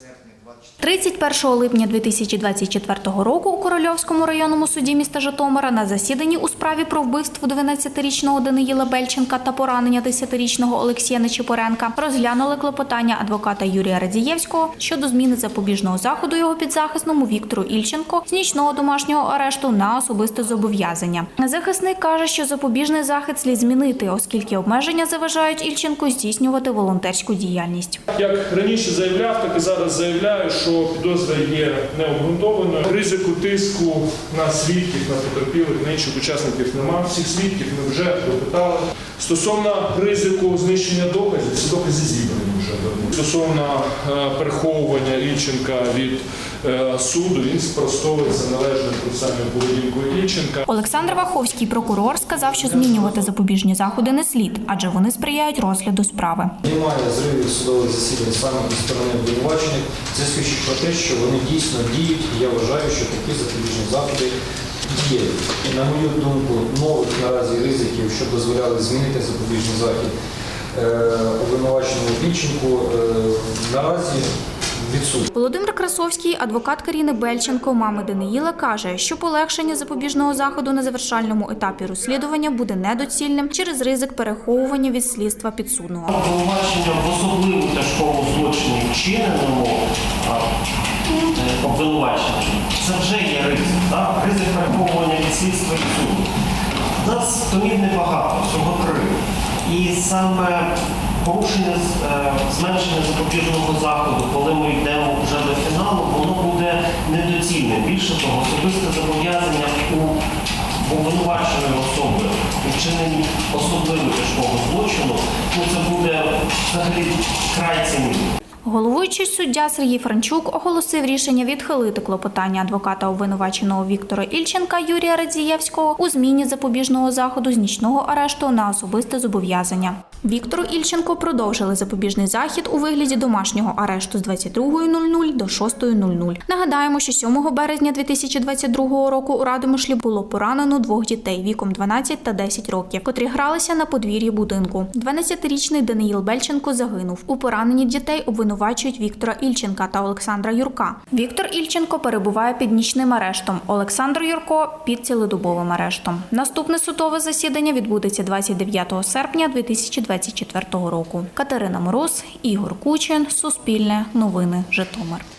Serpnik. 31 липня 2024 року у Корольовському районному суді міста Житомира на засіданні у справі про вбивство 12-річного Даниїла Бельченка та поранення 10-річного Олексія Нечипоренка розглянули клопотання адвоката Юрія Радієвського щодо зміни запобіжного заходу його підзахисному Віктору Ільченко з нічного домашнього арешту на особисте зобов'язання. Захисник каже, що запобіжний захід слід змінити, оскільки обмеження заважають Ільченку здійснювати волонтерську діяльність. Як раніше заявляв, так і зараз заявляю, що підозра є необґрунтованою. Ризику тиску на свідків, на потерпілих, на інших учасників немає. Всіх свідків ми вже допитали. Стосовно ризику знищення доказів, всі докази зібрані вже. Стосовно е, переховування Ільченка від суду, він спростовується належною процесуальною поведінкою Ільченка. Олександр Ваховський, прокурор, сказав, що змінювати запобіжні заходи не слід, адже вони сприяють розгляду справи. Немає зривів судових засідань саме зі сторони обвинувачених. Це свідчить про те, що вони дійсно діють, і я вважаю, що такі запобіжні заходи є. І на мою думку, нових наразі ризиків, що дозволяли змінити запобіжний захід е, обвинуваченому Більченку, е, наразі відсутні. Володимир Красовський, адвокат Каріни Бельченко, мами Даниїла, каже, що полегшення запобіжного заходу на завершальному етапі розслідування буде недоцільним через ризик переховування від слідства підсудного. Обвинувачення в особливо тяжкому злочині вчиненому е. Це вже є ризик. Так? Ризик переховування від слідства і суду. У нас томів небагато, всього три. І саме порушення е, зменшення запобіжного заходу, коли ми йдемо вже до фіналу, воно буде недоцільним. Більше того, особисте зобов'язання у обвинуваченої особи у вчиненні особливо тяжкого злочину, ну це буде взагалі край ціни. Головуючий суддя Сергій Франчук оголосив рішення відхилити клопотання адвоката обвинуваченого Віктора Ільченка Юрія Радзієвського у зміні запобіжного заходу з нічного арешту на особисте зобов'язання. Віктору Ільченко продовжили запобіжний захід у вигляді домашнього арешту з 22.00 до 6.00. Нагадаємо, що 7 березня 2022 року у Радомишлі було поранено двох дітей віком 12 та 10 років, котрі гралися на подвір'ї будинку. 12-річний Даниїл Бельченко загинув. У пораненні дітей обвинувачують Віктора Ільченка та Олександра Юрка. Віктор Ільченко перебуває під нічним арештом. Олександр Юрко під цілодобовим арештом. Наступне судове засідання відбудеться 29 серпня 2024 року. Катерина Мороз, Ігор Кучин, Суспільне, Новини, Житомир.